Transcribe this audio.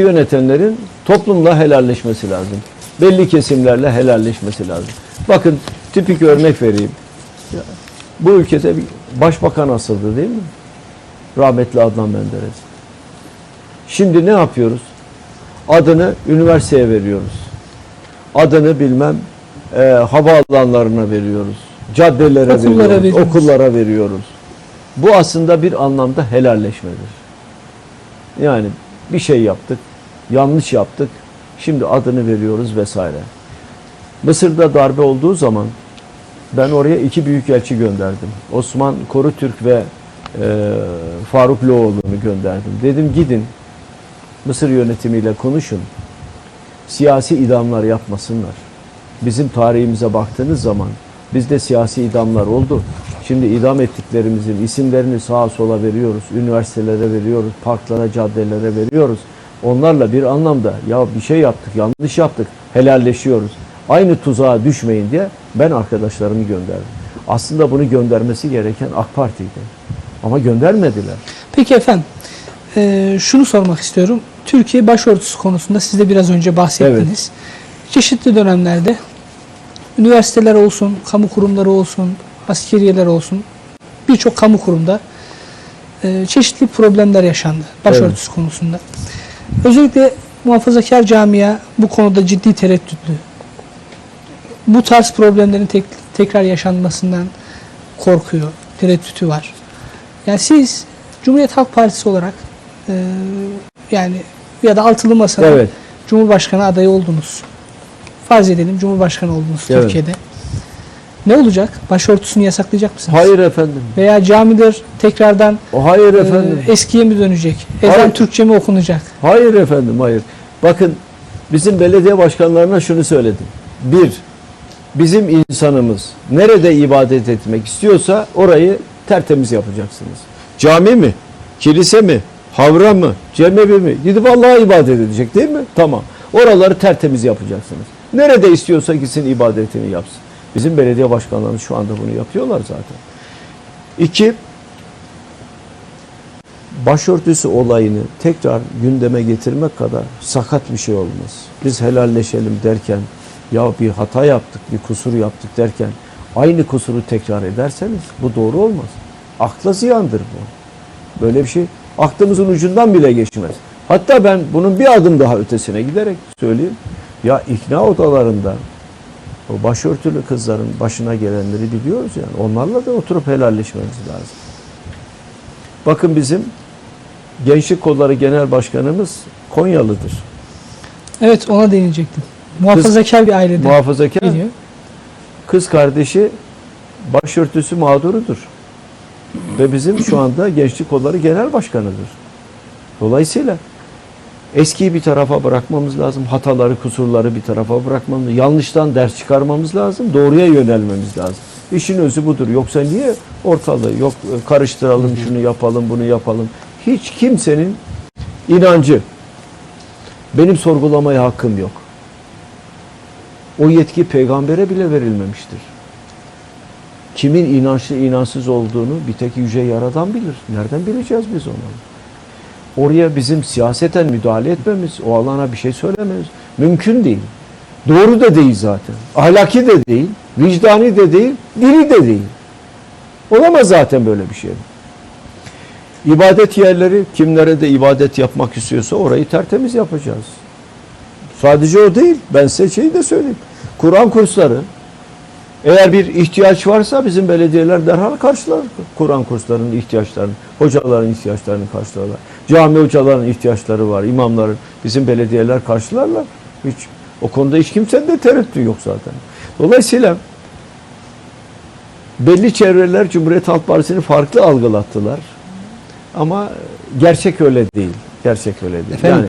devleti yönetenlerin toplumla helalleşmesi lazım. Belli kesimlerle helalleşmesi lazım. Bakın tipik örnek vereyim. Bu ülkede bir başbakan asıldı değil mi? Rahmetli Adnan Menderes. Şimdi ne yapıyoruz? Adını üniversiteye veriyoruz. Adını bilmem e, havaalanlarına veriyoruz. Caddelere Okullara veriyoruz. veriyoruz. Okullara veriyoruz. Bu aslında bir anlamda helalleşmedir. Yani bir şey yaptık, yanlış yaptık. Şimdi adını veriyoruz vesaire. Mısır'da darbe olduğu zaman ben oraya iki büyükelçi gönderdim. Osman Korutürk ve e, Faruk Loğlu'nu gönderdim. Dedim gidin Mısır yönetimiyle konuşun. Siyasi idamlar yapmasınlar. Bizim tarihimize baktığınız zaman bizde siyasi idamlar oldu. Şimdi idam ettiklerimizin isimlerini sağa sola veriyoruz. Üniversitelere veriyoruz, parklara, caddelere veriyoruz. Onlarla bir anlamda ya bir şey yaptık, yanlış yaptık, helalleşiyoruz. Aynı tuzağa düşmeyin diye ben arkadaşlarımı gönderdim. Aslında bunu göndermesi gereken AK Parti'ydi. Ama göndermediler. Peki efendim, e, şunu sormak istiyorum. Türkiye başörtüsü konusunda siz de biraz önce bahsettiniz. Çeşitli dönemlerde üniversiteler olsun, kamu kurumları olsun, askeriyeler olsun, birçok kamu kurumda e, çeşitli problemler yaşandı başörtüsü konusunda. Özellikle muhafazakar camia bu konuda ciddi tereddütlü. Bu tarz problemlerin tek- tekrar yaşanmasından korkuyor, tereddütü var. Yani siz Cumhuriyet Halk Partisi olarak e, yani ya da altılı masada Evet. Cumhurbaşkanı adayı oldunuz. Farz edelim Cumhurbaşkanı oldunuz Evet. Türkiye'de. Ne olacak? Başörtüsünü yasaklayacak mısınız? Hayır efendim. Veya camiler tekrardan O hayır e, efendim. eskiye mi dönecek? Ezan Hayır. Türkçe mi okunacak? Hayır efendim, hayır. Bakın bizim belediye başkanlarına şunu söyledim. Bir, bizim insanımız nerede ibadet etmek istiyorsa orayı tertemiz yapacaksınız. Cami mi? Kilise mi? Havra mı? Cemevi mi? Gidip Allah'a ibadet edecek değil mi? Tamam. Oraları tertemiz yapacaksınız. Nerede istiyorsa gitsin ibadetini yapsın. Bizim belediye başkanlarımız şu anda bunu yapıyorlar zaten. İki, başörtüsü olayını tekrar gündeme getirmek kadar sakat bir şey olmaz. Biz helalleşelim derken ya bir hata yaptık, bir kusur yaptık derken aynı kusuru tekrar ederseniz bu doğru olmaz. Akla ziyandır bu. Böyle bir şey aklımızın ucundan bile geçmez. Hatta ben bunun bir adım daha ötesine giderek söyleyeyim. Ya ikna odalarında o başörtülü kızların başına gelenleri biliyoruz yani. Onlarla da oturup helalleşmemiz lazım. Bakın bizim Gençlik Kolları Genel Başkanımız Konyalıdır. Evet ona değinecektim. Muhafazakar bir ailede Muhafazakar. geliyor. Kız kardeşi başörtüsü mağdurudur. Ve bizim şu anda Gençlik Kolları Genel Başkanıdır. Dolayısıyla eskiyi bir tarafa bırakmamız lazım. Hataları, kusurları bir tarafa bırakmamız. Yanlıştan ders çıkarmamız lazım. Doğruya yönelmemiz lazım. İşin özü budur. Yoksa niye ortalığı yok e, karıştıralım, şunu yapalım, bunu yapalım. Hiç kimsenin inancı benim sorgulamaya hakkım yok. O yetki peygambere bile verilmemiştir. Kimin inançlı inançsız olduğunu bir tek yüce yaradan bilir. Nereden bileceğiz biz onu? Oraya bizim siyaseten müdahale etmemiz, o alana bir şey söylememiz mümkün değil. Doğru da değil zaten. Ahlaki de değil, vicdani de değil, dini de değil. Olamaz zaten böyle bir şey. İbadet yerleri kimlere de ibadet yapmak istiyorsa orayı tertemiz yapacağız. Sadece o değil. Ben size şeyi de söyleyeyim. Kur'an kursları eğer bir ihtiyaç varsa bizim belediyeler derhal karşılar Kur'an kurslarının ihtiyaçlarını, hocaların ihtiyaçlarını karşılarlar. Cami hocaların ihtiyaçları var, imamların bizim belediyeler karşılarlar. Hiç o konuda hiç kimsenin de tereddütü yok zaten. Dolayısıyla belli çevreler Cumhuriyet Halk Partisi'ni farklı algılattılar. Ama gerçek öyle değil. Gerçek öyle değil. Efendim, Yani